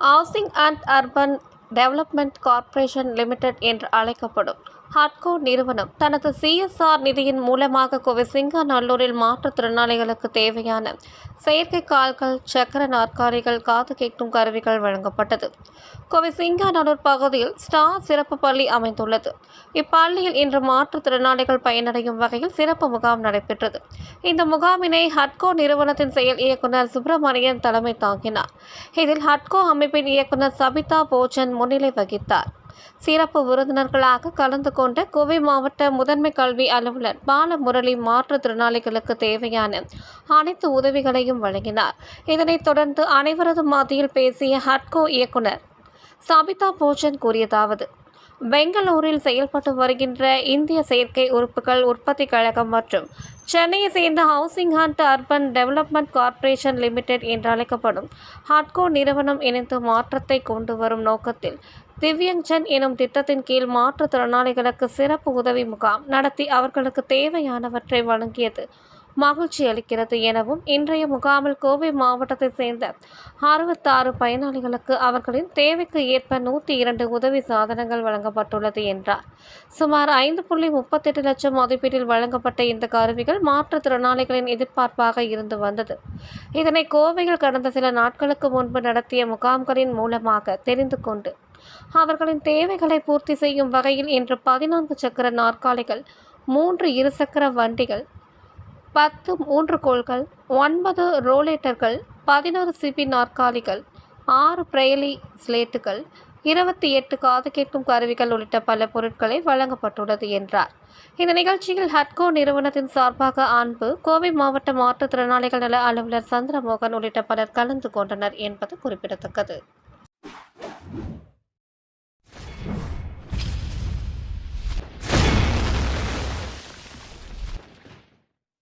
Housing and urban development corporation limited என்று அழைக்கப்படும். ஹட்கோ நிறுவனம் தனது சிஎஸ்ஆர் நிதியின் மூலமாக கோவிசிங்கா சிங்காநல்லூரில் மாற்றுத்திறனாளிகளுக்கு தேவையான செயற்கை கால்கள் சக்கர நாற்காலிகள் காது கேட்கும் கருவிகள் வழங்கப்பட்டது. கோவிசிங்கா சிங்காநல்லூர் பகுதியில் ஸ்டார் சிறப்பு பள்ளி அமைந்துள்ளது. இப்பள்ளியில் இன்று மாற்றுத்திறனாளிகள் பயனடையும் வகையில் சிறப்பு முகாம் நடைபெற்றது. இந்த முகாமினை ஹட்கோ நிறுவனத்தின் செயல் இயக்குனர் சுப்பிரமணியன் தலைமை தாங்கினார். இதில் ஹட்கோ அமைப்பின் இயக்குனர் சபிதா போஜன் முன்னிலை வகித்தார். சிறப்பு விருந்தினர்களாக கலந்து கொண்ட கோவை மாவட்ட முதன்மை கல்வி அலுவலர் பாலமுரளி மாற்றுத்திறனாளிகளுக்கு தேவையான அனைத்து உதவிகளையும் வழங்கினார். இதனைத் தொடர்ந்து அனைவரது மத்தியில் பேசிய ஹட்கோ இயக்குனர் சபிதா போஜன் கூறியதாவது பெங்களூரில் செயல்பட்டு வருகின்ற இந்திய செயற்கை உறுப்புகள் உற்பத்தி கழகம் மற்றும் சென்னையை சேர்ந்த housing and urban development corporation limited என்று அழைக்கப்படும் ஹாட்கோ நிறுவனம் இணைந்து மாற்றத்தை கொண்டு வரும் நோக்கத்தில் திவ்யங்சன் எனும் திட்டத்தின் கீழ் மாற்றுத்திறனாளிகளுக்கு சிறப்பு உதவி முகாம் நடத்தி அவர்களுக்கு தேவையானவற்றை வழங்கியது. மகிழ்ச்சி அளிக்கிறது எனவும் இன்றைய முகாமில் கோவை மாவட்டத்தைச் சேர்ந்த அறுபத்தாறு பயனாளிகளுக்கு அவர்களின் தேவைக்கு ஏற்ப நூற்றி இரண்டு உதவி சாதனங்கள் வழங்கப்பட்டுள்ளது என்றார். சுமார் ஐந்து புள்ளி முப்பத்தெட்டு லட்சம் மதிப்பீட்டில் வழங்கப்பட்ட இந்த கருவிகள் மாற்றுத்திறனாளிகளின் எதிர்பார்ப்பாக இருந்து வந்தது. இதனை கோவையில் கடந்த சில நாட்களுக்கு முன்பு நடத்திய முகாம்களின் மூலமாக தெரிந்து கொண்டு அவர்களின் தேவைகளை பூர்த்தி செய்யும் வகையில் இன்று பதினான்கு சக்கர நாற்காலிகள் மூன்று இருசக்கர வண்டிகள் பத்து மூன்று கோள்கள் ஒன்பது ரோலேட்டர்கள் பதினோரு சிபி நாற்காலிகள் ஆறு பிரெயலி ஸ்லேட்டுகள் இருபத்தி எட்டு காது கேட்கும் கருவிகள் உள்ளிட்ட பல பொருட்களை வழங்கப்பட்டுள்ளது என்றார். இந்த நிகழ்ச்சியில் ஹட்கோ நிறுவனத்தின் சார்பாக அன்பு கோவை மாவட்ட மாற்றுத்திறனாளிகள் நல அலுவலர் சந்திரமோகன் உள்ளிட்ட பலர் கலந்து கொண்டனர் என்பது குறிப்பிடத்தக்கது.